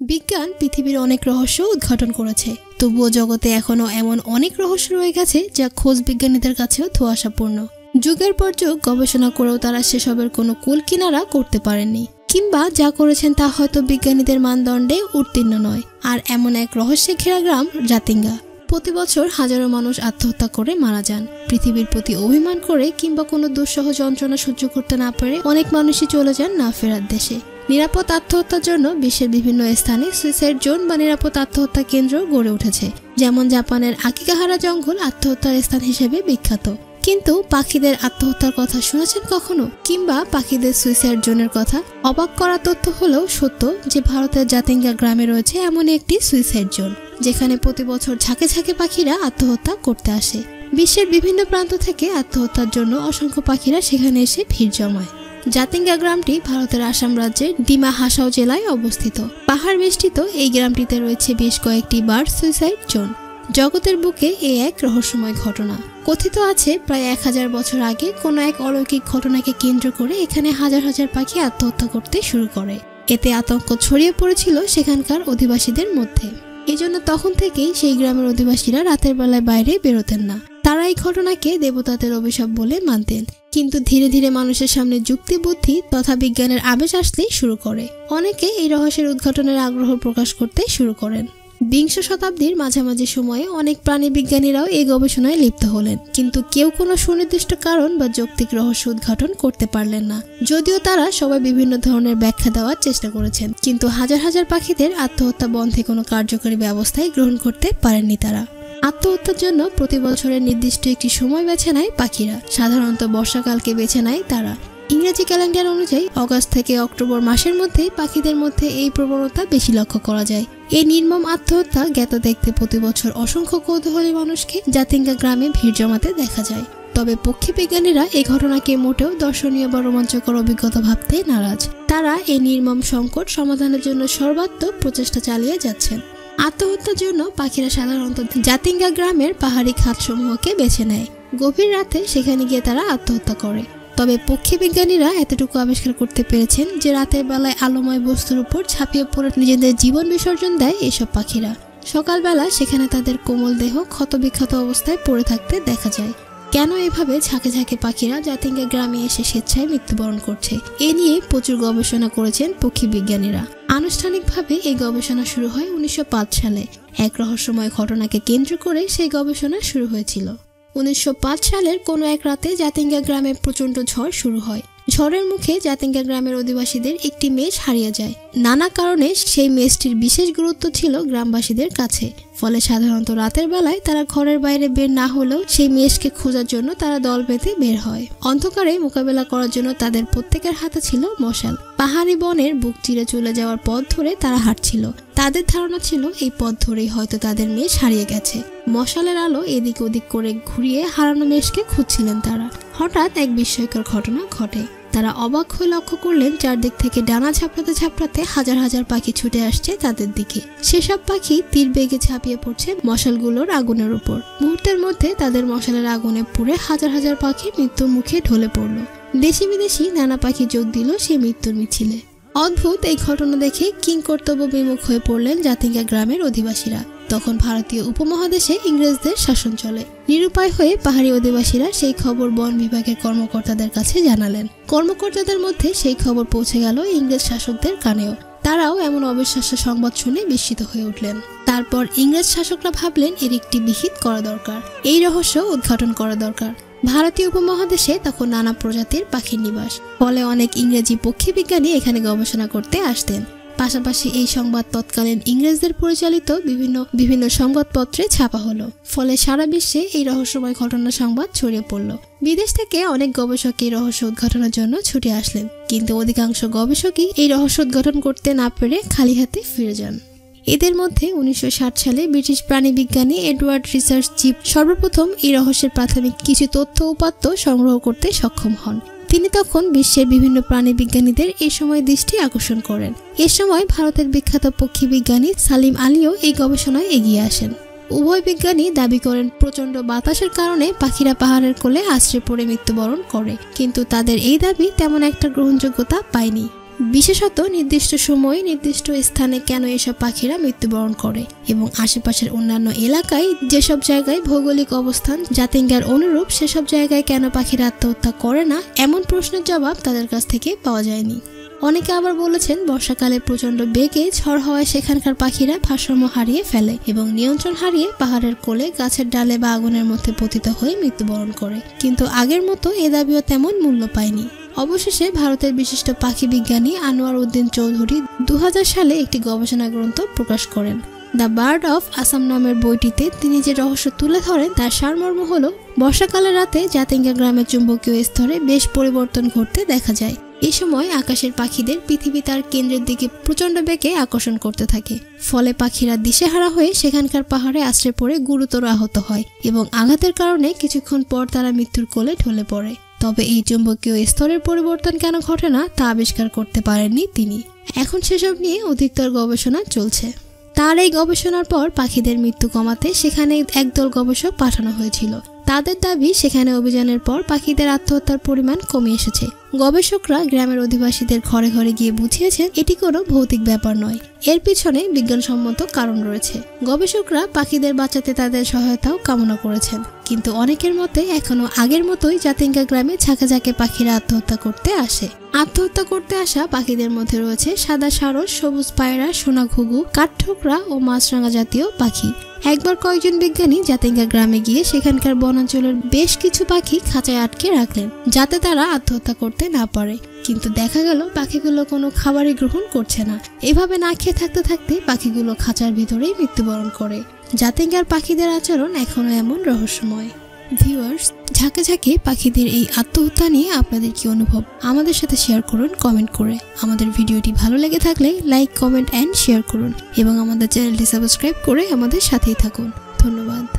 বিজ্ঞান পৃথিবীর অনেক রহস্য উদ্ঘাটন করেছে। তবুও জগতে এখনও এমন অনেক রহস্য রয়ে গেছে যা খোঁজ বিজ্ঞানীদের কাছেও ধোয়াশাপূর্ণ। যুগের পর যুগ গবেষণা করেও তারা সেসবের কোনো কুল কিনারা করতে পারেননি। কিংবা যা করেছেন তা হয়তো বিজ্ঞানীদের মানদণ্ডে উত্তীর্ণ নয়। আর এমন এক রহস্যে ঘেরা গ্রাম, জাতিঙ্গা। প্রতি বছর হাজারো মানুষ আত্মহত্যা করে মারা যান। পৃথিবীর প্রতি অভিমান করে কিংবা কোনো দুঃসহ যন্ত্রণা সহ্য করতে না পারে অনেক মানুষই চলে যান না ফেরার দেশে। নিরাপদ আত্মহত্যার জন্য বিশ্বের বিভিন্ন স্থানে সুইসাইড জোন বা নিরাপদ আত্মহত্যা কেন্দ্র গড়ে উঠেছে, যেমন জাপানের আকিকাহারা জঙ্গল আত্মহত্যার স্থান হিসেবে বিখ্যাত। কিন্তু পাখিদের আত্মহত্যার কথা শুনেছেন কখনো? কিংবা পাখিদের সুইসাইড জোনের কথা অবাক করা তথ্য হলেও সত্য যে ভারতের জাতিঙ্গা গ্রামে রয়েছে এমন একটি সুইসাইড জোন, যেখানে প্রতি বছর ঝাঁকে ঝাঁকে পাখিরা আত্মহত্যা করতে আসে। বিশ্বের বিভিন্ন প্রান্ত থেকে আত্মহত্যার জন্য অসংখ্য পাখিরা সেখানে এসে ভিড় জমায়। জাতিঙ্গা গ্রামটি ভারতের আসাম রাজ্যের ডিমা হাসাও জেলায় অবস্থিত। পাহাড় বেষ্টিত এই গ্রামটিতে রয়েছে বেশ কয়েকটি বার্ড সুইসাইড জোন। জগতের বুকে এ এক রহস্যময় ঘটনা। কথিত আছে, প্রায় এক হাজার বছর আগে কোনো এক অলৌকিক ঘটনাকে কেন্দ্র করে এখানে হাজার হাজার পাখি আত্মহত্যা করতে শুরু করে। এতে আতঙ্ক ছড়িয়ে পড়েছিল সেখানকার অধিবাসীদের মধ্যে। এজন্য তখন থেকেই সেই গ্রামের অধিবাসীরা রাতের বেলায় বাইরে বেরোতেন না। তারা এই ঘটনাকে দেবতাদের অভিশাপ বলে মানতেন। কিন্তু ধীরে ধীরে মানুষের সামনে যুক্তি বুদ্ধি তথা বিজ্ঞানের আবেশ আসলেই শুরু করে। অনেকে এই রহস্যের উদ্ঘাটনের আগ্রহ প্রকাশ করতে শুরু করেন। বিংশ শতাব্দীর মাঝামাঝি সময়ে অনেক প্রাণী বিজ্ঞানীরাও এই গবেষণায় লিপ্ত হলেন। কিন্তু কেউ কোনো সুনির্দিষ্ট কারণ বা যৌক্তিক রহস্য উদ্ঘাটন করতে পারলেন না। যদিও তারা সবাই বিভিন্ন ধরনের ব্যাখ্যা দেওয়ার চেষ্টা করেছেন। কিন্তু হাজার হাজার পাখিদের আত্মহত্যা বন্ধে কোনো কার্যকরী ব্যবস্থাই গ্রহণ করতে পারেননি তারা। আত্মহত্যার জন্য প্রতি বছরের নির্দিষ্ট একটি সময় বেছে নেয় পাখিরা। সাধারণত বর্ষাকালকে বেছে নেয় তারা। ইংরেজি ক্যালেন্ডার অনুযায়ী অগাস্ট থেকে অক্টোবর মাসের মধ্যে পাখিদের মধ্যে এই প্রবণতা বেশি লক্ষ্য করা যায়। এই নির্মম আত্মহত্যা জ্ঞাত দেখতে প্রতি বছর অসংখ্য কৌতূহলী মানুষকে জাতিঙ্গা গ্রামে ভিড় জমাতে দেখা যায়। তবে পক্ষী বিজ্ঞানীরা এই ঘটনাকে মোটেও দর্শনীয় বা রোমাঞ্চকর অভিজ্ঞতা ভাবতে নারাজ। তারা এই নির্মম সংকট সমাধানের জন্য সর্বাত্মক প্রচেষ্টা চালিয়ে যাচ্ছেন। আত্মহত্যার জন্য পাখিরা সাধারণত জাতিঙ্গা গ্রামের পাহাড়ি খাতসমূহকে বেছে নেয়। গভীর রাতে সেখানে গিয়ে তারা আত্মহত্যা করে। তবে পক্ষী বিজ্ঞানীরা এতটুকু আবিষ্কার করতে পেরেছেন যে রাতের বেলায় আলোময় বস্তুর উপর ছাপিয়ে পড়ে নিজেদের জীবন বিসর্জন দেয় এসব পাখিরা। সকালবেলা সেখানে তাদের কোমল দেহ ক্ষতবিক্ষত অবস্থায় পড়ে থাকতে দেখা যায়। কেন এভাবে ঝাঁকে ঝাঁকে পাখিরা জাতিঙ্গা গ্রামে এসে স্বেচ্ছায় মৃত্যুবরণ করছে? এ নিয়ে প্রচুর গবেষণা করেছেন পক্ষী বিজ্ঞানীরা। আনুষ্ঠানিকভাবে এই গবেষণা শুরু হয় উনিশশো পাঁচ সালে। এক রহস্যময় ঘটনাকে কেন্দ্র করে সেই গবেষণা শুরু হয়েছিল। উনিশশো পাঁচ সালের কোনো এক রাতে জাতিঙ্গা গ্রামে প্রচণ্ড ঝড় শুরু হয়। ঝড়ের মুখে জাতিঙ্গা গ্রামের অধিবাসীদের একটি মেষ হারিয়ে যায়। নানা কারণে সেই মেষটির বিশেষ গুরুত্ব ছিল গ্রামবাসীদের কাছে। ফলে সাধারণত রাতের বেলায় তারা ঘরের বাইরে বের না হলেও সেই মেষকে খোঁজার জন্য তারা দল বেঁধে বের হয়। অন্ধকারে মোকাবেলা করার জন্য তাদের প্রত্যেকের হাতে ছিল মশাল। পাহাড়ি বনের বুক চিরে চলে যাওয়ার পথ ধরে তারা হাঁটছিল। তাদের ধারণা ছিল এই পথ ধরেই হয়তো তাদের মেষ হারিয়ে গেছে। মশালের আলো এদিক ওদিক করে ঘুরিয়ে হারানো মেষকে খুঁজছিলেন তারা। হঠাৎ এক বিস্ময়কর ঘটনা ঘটে। তারা অবাক হয়ে লক্ষ্য করলেন, চারদিক থেকে ডানা ঝাপড়াতে ঝাপড়াতে হাজার হাজার পাখি ছুটে আসছে তাদের দিকে। সেসব পাখি তীর বেগে ঝাঁপিয়ে পড়ছে মশালগুলোর আগুনের উপর। মুহূর্তের মধ্যে তাদের মশালের আগুনে পুড়ে হাজার হাজার পাখি মৃত্যুর মুখে ঢলে পড়ল। দেশি বিদেশি নানা পাখি যোগ দিল সেই মৃত্যুর মিছিলে। অদ্ভুত এই ঘটনা দেখে কিং কর্তব্য বিমুখ হয়ে পড়লেন জাতিঙ্গা গ্রামের অধিবাসীরা। তখন ভারতীয় উপমহাদেশে ইংরেজদের শাসন চলে। নিরুপায় হয়ে পাহাড়ি অধিবাসীরা সেই খবর বন বিভাগের কর্মকর্তাদের কাছে জানালেন। কর্মকর্তাদের মধ্যে সেই খবর পৌঁছে গেল ইংরেজ শাসকদের কানেও। তারাও এমন অবিশ্বাস্য সংবাদ শুনে বিস্মিত হয়ে উঠলেন। তারপর ইংরেজ শাসকরা ভাবলেন, এর একটি বিহিত করা দরকার। এই রহস্য উদ্ঘাটন করা দরকার। ভারতীয় উপমহাদেশে তখন নানা প্রজাতির পাখির নিবাস। ফলে অনেক ইংরেজি পক্ষী বিজ্ঞানী এখানে গবেষণা করতে আসতেন। পাশাপাশি এই সংবাদ তৎকালীন ইংরেজদের পরিচালিত বিভিন্ন বিভিন্ন সংবাদপত্রে ছাপা হলো। ফলে সারা বিশ্বে এই রহস্যময় ঘটনা সংবাদ ছড়িয়ে পড়ল। বিদেশ থেকে অনেক গবেষক এই রহস্য উদ্ঘাটনের জন্য ছুটে আসলেন। কিন্তু অধিকাংশ গবেষকই এই রহস্য উদ্ঘাটন করতে না পেরে খালি হাতে ফিরে যান। এদের মধ্যে উনিশশো ষাট সালে ব্রিটিশ প্রাণীবিজ্ঞানী এডওয়ার্ড রিসার্চ চিফ সর্বপ্রথম এই রহস্যের প্রাথমিক কিছু তথ্য উপাত্ত সংগ্রহ করতে সক্ষম হন। তিনি তখন বিশ্বের বিভিন্ন প্রাণী বিজ্ঞানীদের এ সময় দৃষ্টি আকর্ষণ করেন। এ সময় ভারতের বিখ্যাত পক্ষী বিজ্ঞানী সালিম আলীও এই গবেষণায় এগিয়ে আসেন। উভয় বিজ্ঞানী দাবি করেন, প্রচণ্ড বাতাসের কারণে পাখিরা পাহাড়ের কোলে আশ্রে পড়ে মৃত্যুবরণ করে, কিন্তু তাদের এই দাবি তেমন একটা গ্রহণযোগ্যতা পায়নি। বিশেষত নির্দিষ্ট সময়ে নির্দিষ্ট স্থানে কেন এসব পাখিরা মৃত্যুবরণ করে এবং আশেপাশের অন্যান্য এলাকায় যেসব জায়গায় ভৌগোলিক অবস্থান জাতিঙ্গার অনুরূপ সেসব জায়গায় কেন পাখিরা আত্মহত্যা করে না, এমন প্রশ্নের জবাব তাদের কাছ থেকে পাওয়া যায়নি। অনেকে আবার বলেছেন বর্ষাকালে প্রচণ্ড বেগে ঝড় হওয়ায় সেখানকার পাখিরা ভারসাম্য হারিয়ে ফেলে এবং নিয়ন্ত্রণ হারিয়ে পাহাড়ের কোলে, গাছের ডালে বা আগুনের মধ্যে পতিত হয়ে মৃত্যুবরণ করে। কিন্তু আগের মতো এ দাবিও তেমন মূল্য পায়নি। অবশেষে ভারতের বিশিষ্ট পাখি বিজ্ঞানী আনোয়ার উদ্দিন চৌধুরী দু হাজার সালে একটি গবেষণা গ্রন্থ প্রকাশ করেন। দ্য বার্ড অফ আসাম নামের বইটিতে তিনি যে রহস্য তুলে ধরেন, তার সারমর্ম হল বর্ষাকালের রাতে জাতিঙ্গা গ্রামের চুম্বকীয় স্তরে বেশ পরিবর্তন ঘটতে দেখা যায়। এই সময় আকাশের পাখিদের পৃথিবী তার কেন্দ্রের দিকে প্রচণ্ড বেগে আকর্ষণ করতে থাকে। ফলে পাখিরা দিশেহারা হয়ে সেখানকার পাহাড়ে আশ্রয় পড়ে গুরুতর আহত হয় এবং আঘাতের কারণে কিছুক্ষণ পর তারা মৃত্যুর কোলে ঢলে পড়ে। তবে এই চুম্বকীয় স্তরের পরিবর্তন কেন ঘটে না তা আবিষ্কার করতে পারেননি তিনি। এখন সেসব নিয়ে অধিকতর গবেষণা চলছে। তার এই গবেষণার পর পাখিদের মৃত্যু কমাতে সেখানে একদল গবেষক পাঠানো হয়েছিল। তাদের দাবি, সেখানে অভিযানের পর পাখিদের আত্মহত্যার পরিমাণ কমে এসেছে। গবেষকরা গ্রামের অধিবাসীদের ঘরে ঘরে গিয়ে বুঝিয়েছেন এটি কোনো ভৌতিক ব্যাপার নয়। এর পিছনে বিজ্ঞানসম্মত কারণ রয়েছে। গবেষকরা পাখিদের বাঁচাতে তাদের সহায়তাও কামনা করেছেন। কিন্তু অনেকের মতে এখনও আগের মতোই জাতিঙ্গা গ্রামে ঝাঁকে পাখিরা আত্মহত্যা করতে আসে। আত্মহত্যা করতে আসা পাখিদের মধ্যে রয়েছে সাদা সারস, সবুজ পায়রা, সোনা ঘুঘু, কাঠঠোকরা ও মাছরাঙা জাতীয় পাখি। একবার কয়েকজন বিজ্ঞানী জাতিঙ্গা গ্রামে গিয়ে সেখানকার বনাঞ্চলের বেশ কিছু পাখি খাঁচায় আটকে রাখলেন, যাতে তারা আত্মহত্যা করতে না পারে। কিন্তু দেখা গেল পাখিগুলো কোনো খাবারই গ্রহণ করছে না। এভাবে না খেয়ে থাকতে থাকতে পাখিগুলো খাঁচার ভিতরেই মৃত্যুবরণ করে। জাতিঙ্গার পাখিদের আচরণ এখনও এমন রহস্যময়। ভিউয়ার্স, ঝাঁকে ঝাঁকে পাখিদের এই আত্মহত্যা নিয়ে আপনাদের কি অনুভব? আমাদের সাথে শেয়ার করুন কমেন্ট করে। আমাদের ভিডিওটি ভালো লেগে থাকলে লাইক, কমেন্ট, অ্যান্ড শেয়ার করুন। এবং আমাদের চ্যানেলটি সাবস্ক্রাইব করে আমাদের সাথেই থাকুন। ধন্যবাদ।